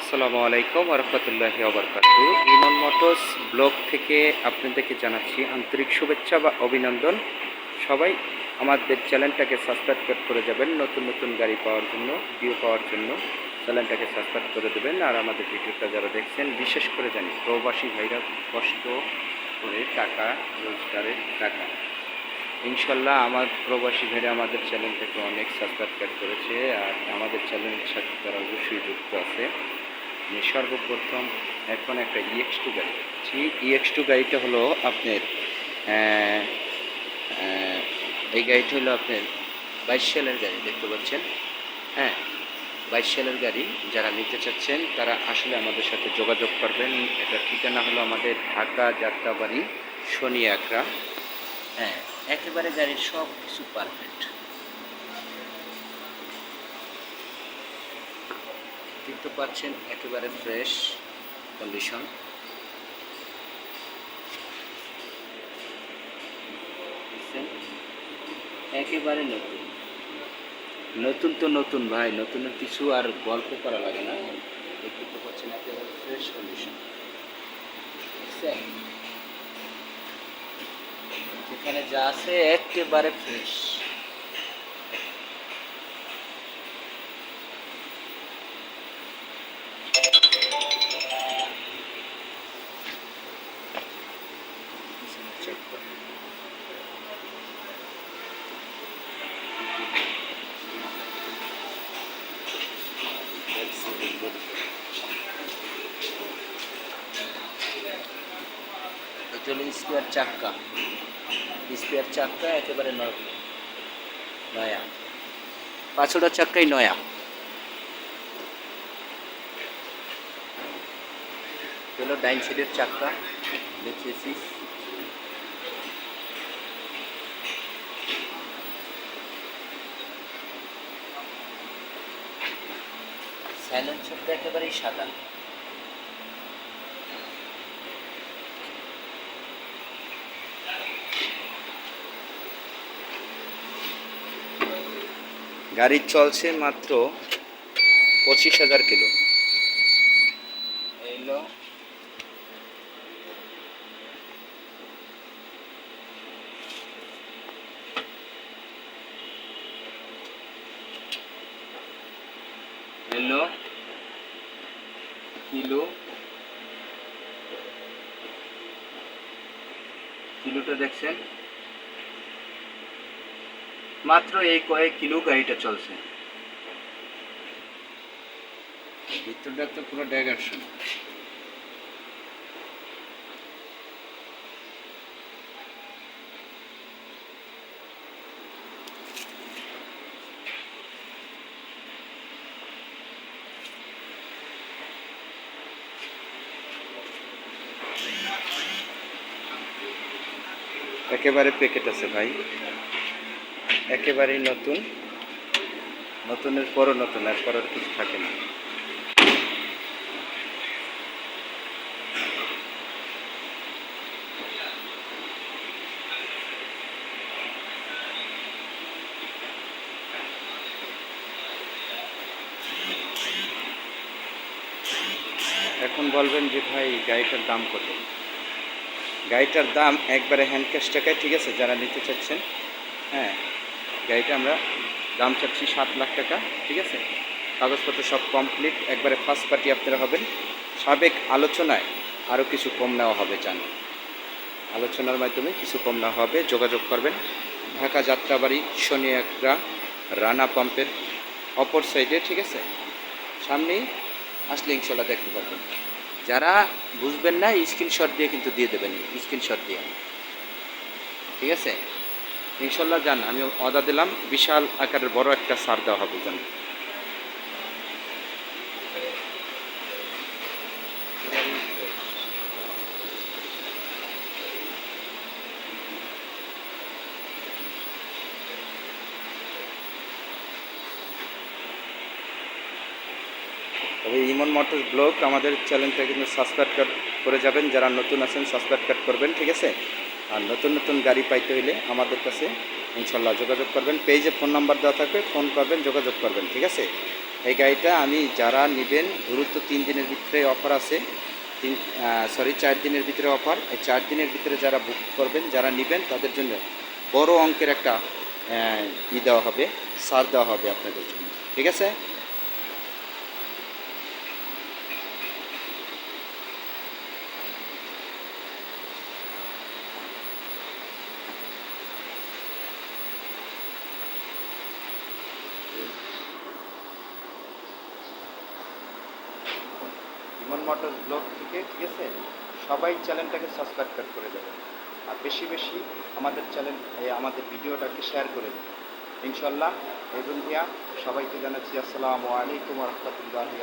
আসসালামু আলাইকুম রহমতুল্লাহি ওবরকাতু ইমন মোটরস ব্লগ থেকে আপনাদেরকে জানাচ্ছি আন্তরিক শুভেচ্ছা বা অভিনন্দন। সবাই আমাদের চ্যানেলটাকে সাবস্ক্রাইব করে যাবেন নতুন নতুন গাড়ি পাওয়ার জন্য, ভিডিও পাওয়ার জন্য। চ্যানেলটাকে সাবস্ক্রাইব করে দেবেন আর আমাদের ভিডিওটা যারা দেখছেন, বিশেষ করে জানি প্রবাসী ভাইরা কষ্ট করে টাকা, রোজগারের টাকা। ইনশাল্লাহ আমার প্রবাসী ভাইরা আমাদের চ্যানেলটাকে অনেক সাবস্ক্রাইব করেছে আর আমাদের চ্যানেলের সাথে তারা অবশ্যই যুক্ত আছে। সর্বপ্রথম এখন একটা ইএক্স টু গাড়ি পাচ্ছি ইএক্স টু গাড়িটা হলো আপনার এই গাড়িটা হলো আপনার বাইশ সালের গাড়ি, দেখতে পাচ্ছেন? হ্যাঁ বাইশ সালের গাড়ি যারা নিতে চাচ্ছেন, তারা আসলে আমাদের সাথে যোগাযোগ করবেন। এটা ঠিকানা হলো আমাদের ঢাকা যাত্রাবাড়ি শনি একরা হ্যাঁ একেবারে গাড়ির সব কিছু পারফেক্ট দেখতে পাচ্ছেন একেবারে ফ্রেশ কন্ডিশন একেবারে নতুন। নতুন তো নতুন ভাই, নতুন কিছু আর গল্প করা লাগে না। দেখতে পাচ্ছেন একেবারে ফ্রেশ কন্ডিশন বুঝছেন যেখানে যা আছে একেবারে ফ্রেশ এটা হলো স্পেয়ার চাক্কা স্পেয়ার চাক্কা একেবারে নয়া। পাঁচটা চাক্কাই নয়া। হলো ডাইন সাইডের চাক্কা। দেখিয়েছি সাইলেন্সারটা একেবারেই সাদা। গাড়ি চলছে মাত্র পঁচিশ হাজার কিলো। এইলো এলো কিলো। কিলোটা দেখছেন? মাত্র এই কয়েক কিলো গাড়িটা চলছে। ভিতরটা তো পুরো ডাইভার্সন একেবারে প্যাকেট আছে ভাই। একেবারেই নতুন। নতুনের পরও নতুন, আর পরের কিছু থাকে না। এখন বলবেন যে ভাই, গাড়িটার দাম কত? গাড়িটার দাম একবারে হ্যান্ড ক্যাশ টাকায়, ঠিক আছে? যারা নিতে চাচ্ছেন হ্যাঁ গাড়িটা আমরা দাম চাচ্ছি সাত লাখ টাকা, ঠিক আছে? কাগজপত্র সব কমপ্লিট একবারে ফার্স্ট পার্টি আপনারা হবেন। সাবেক আলোচনায় আরও কিছু কম নেওয়া হবে, জান। আলোচনার মাধ্যমে কিছু কম নেওয়া হবে। যোগাযোগ করবেন। ঢাকা যাত্রাবাড়ি শনি একরা রানা পাম্পের অপর সাইডে ঠিক আছে? সামনেই আসলে ইনশাল্লাহ দেখতে পারবেন। যারা বুঝবেন না স্ক্রিনশট দিয়ে কিন্তু দিয়ে দেবেন। স্ক্রিনশট দিয়ে। ঠিক আছে? ইনশাল্লাহ যান আমি অর্ডার দিলাম, বিশাল আকারের বড় একটা সার দেওয়া হবে জান। তবে ইমন মোটর ব্লগ আমাদের চ্যানেলটা কিন্তু সাবস্ক্রাইব করে যাবেন। যারা নতুন আছেন, সাবস্ক্রাইব করবেন, ঠিক আছে? আর নতুন নতুন গাড়ি পাইতে হইলে আমাদের কাছে ইনশাল্লাহ যোগাযোগ করবেন। পেজে ফোন নাম্বার দেওয়া থাকবে, ফোন করবেন, যোগাযোগ করবেন, ঠিক আছে? এই গাড়িটা আমি যারা নেবেন, দ্রুত তিন দিনের ভিতরে অফার আছে। তিন সরি চার দিনের ভিতরে অফার এই চার দিনের ভিতরে যারা বুক করবেন, যারা নেবেন, তাদের জন্য বড় অঙ্কের একটা ই দেওয়া হবে সার দেওয়া হবে আপনাদের জন্য, ঠিক আছে? ইমন মোটর ব্লগ থেকে ঠিক আছে সবাই চ্যানেলটাকে সাবস্ক্রাইব করে দেবেন আর বেশি বেশি আমাদের চ্যানেল আমাদের ভিডিওটাকে শেয়ার করে দেবেন ইনশাল্লাহ এই দিয়া সবাইকে জানাচ্ছি আসসালামু আলাইকুম রহমতুল্লাহি